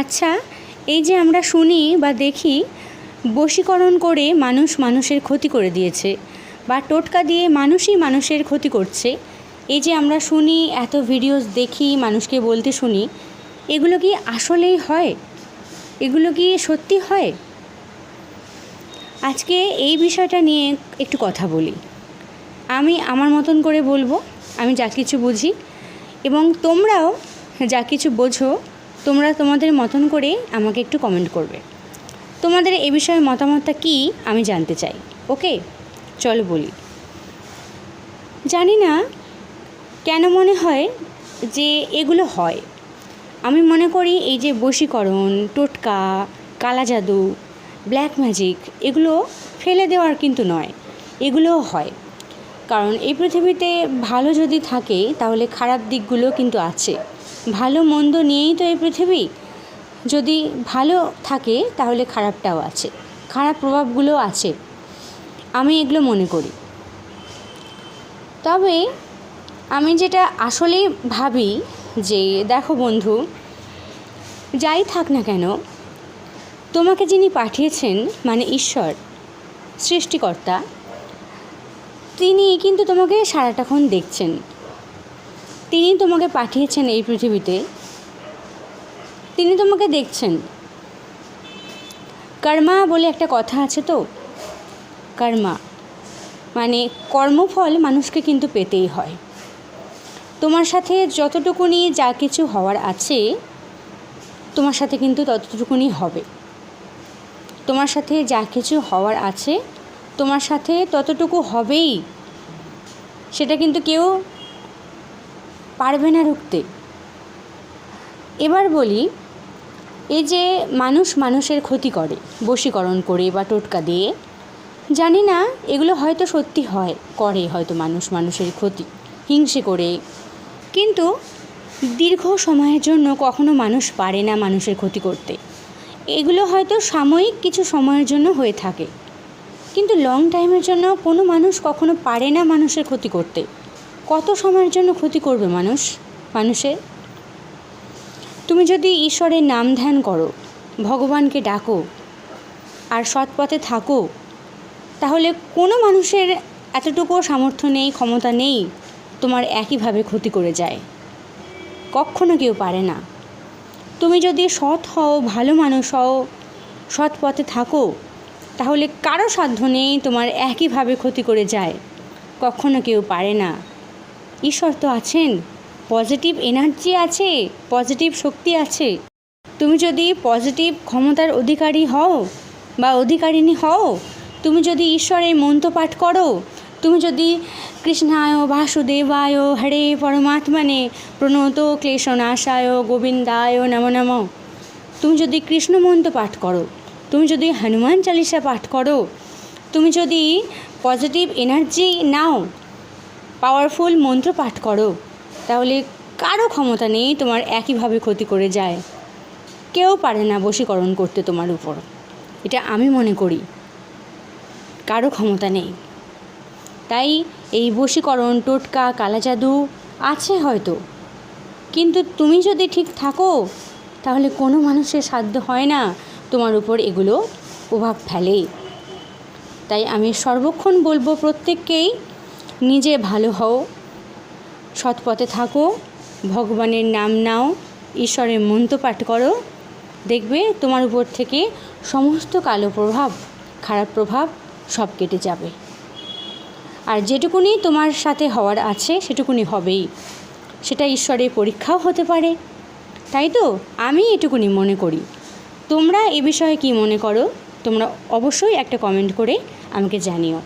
আচ্ছা এই যে আমরা শুনি বা দেখি, বশীকরণ করে মানুষ মানুষের ক্ষতি করে দিয়েছে বা টোটকা দিয়ে মানুষই মানুষের ক্ষতি করছে। এই যে আমরা শুনি, এত ভিডিওস দেখি, মানুষকে বলতে শুনি, এগুলো কি আসলেই হয়? এগুলো কি সত্যি হয়? আজকে এই বিষয়টা নিয়ে একটু কথা বলি। আমি আমার মতন করে বলব, আমি যা কিছু বুঝি এবং তোমরাও যা কিছু বোঝো তোমরা তোমাদের মতন করে আমাকে একটু কমেন্ট করবে। তোমাদের এ বিষয়ে মতামতটা কী আমি জানতে চাই, ওকে? চলো বলি। জানি না কেন মনে হয় যে এগুলো হয়। আমি মনে করি এই যে বশীকরণ, টোটকা, কালা জাদু ব্ল্যাক ম্যাজিক এগুলো ফেলে দেওয়ার কিন্তু নয়, এগুলোও হয়। কারণ এই পৃথিবীতে ভালো যদি থাকে, তাহলে খারাপ দিকগুলো কিন্তু আছে। ভালো মন্দ নিয়েই তো এই পৃথিবী। যদি ভালো থাকে, তাহলে খারাপটাও আছে। খারাপ প্রভাবগুলো আছে। আমি এগুলো মনে করি। তবে আমি যেটা আসলেই ভাবি যে, দেখো বন্ধু, যাই থাক না কেন, তোমাকে যিনি পাঠিয়েছেন মানে ঈশ্বর, সৃষ্টিকর্তা তিনি কিন্তু তোমাকে সারাটাক্ষণ দেখছেন। তিনি তোমাকে পাঠিয়েছেন এই পৃথিবীতে। তিনি তোমাকে দেখছেন। কর্মা বলে একটা কথা আছে তো? কর্মা মানে কর্মফল মানুষকে কিন্তু পেতেই হয়। তোমার সাথে যতটুকুনি যা কিছু হওয়ার আছে, তোমার সাথে কিন্তু ততটুকুনি হবে। তোমার সাথে যা কিছু হওয়ার আছে, তোমার সাথে ততটুকু হবেই। সেটা কিন্তু কেউ পারবে না রুখতে। এবার বলি, এই যে মানুষ মানুষের ক্ষতি করে, বশীকরণ করে বা টোটকা দিয়ে, জানি না এগুলো হয়তো সত্যি হয়, করে হয়তো মানুষ মানুষের ক্ষতি, হিংসে করে। কিন্তু দীর্ঘ সময়ের জন্য কখনো মানুষ পারে না মানুষের ক্ষতি করতে। এগুলো হয়তো সাময়িক কিছু সময়ের জন্য হয়ে থাকে। কিন্তু লং টাইমের জন্য কোনো মানুষ কখনো পারে না মানুষের ক্ষতি করতে। কত সময়ের জন্য ক্ষতি করবে মানুষ, মানুষের? তুমি যদি ঈশ্বরের নাম ধ্যান করো, ভগবানকে ডাকো, আর সৎ পথে থাকো, তাহলে কোনো মানুষের এতটুকুও সামর্থ্য নেই, ক্ষমতা নেই, তোমার একইভাবে ক্ষতি করে যায়। কখনো কেউ পারে না। তুমি যদি সৎ হও, ভালো মানুষ হও সৎ পথে থাকো, তাহলে কারও সাধ্য নেই তোমার একইভাবে ক্ষতি করে যায়। কখনো কেউ পারে না। ঈশ্বর তো আছেন। পজিটিভ এনার্জি আছে, পজিটিভ শক্তি আছে। তুমি যদি পজিটিভ ক্ষমতার অধিকারী হও বা অধিকারিণী হও, তুমি যদি ঈশ্বরের মন্ত্র পাঠ করো, তুমি যদি কৃষ্ণায় বাসুদেবায় হরে পরমাত্মানে প্রণত ক্লেশনাশায় গোবিন্দায় নম নম। তুমি যদি কৃষ্ণ মন্ত্র পাঠ করো, তুমি যদি হনুমান চালিসা পাঠ করো, তুমি যদি পজিটিভ এনার্জি নাও পাওয়ারফুল মন্ত্র পাঠ করো। তাহলে কারও ক্ষমতা নেই তোমার একইভাবে ক্ষতি করে যায়। কেউ পারে না বশীকরণ করতে তোমার উপর। এটা আমি মনে করি। কারও ক্ষমতা নেই। তাই এই বশীকরণ, টোটকা কালা জাদু আছে হয়তো। কিন্তু তুমি যদি ঠিক থাকো, তাহলে কোনো মানুষের সাধ্য হয় না তোমার উপর এগুলো প্রভাব ফেলে। তাই আমি সর্বক্ষণ বলব প্রত্যেককেই নিজে ভালো হও। সৎপথে থাকো। ভগবানের নাম নাও। ঈশ্বরের মন্ত্র পাঠ করো। দেখবে তোমার উপর থেকে সমস্ত কালো প্রভাব, খারাপ প্রভাব সব কেটে যাবে। আর যেটুকুনি তোমার সাথে হওয়ার আছে, সেটুকুনি হবেই। সেটা ঈশ্বরের পরীক্ষাও হতে পারে। তাই তো? আমি এটুকুনি মনে করি। তোমরা এ বিষয়ে কি মনে করো? তোমরা অবশ্যই একটা কমেন্ট করে আমাকে জানিও।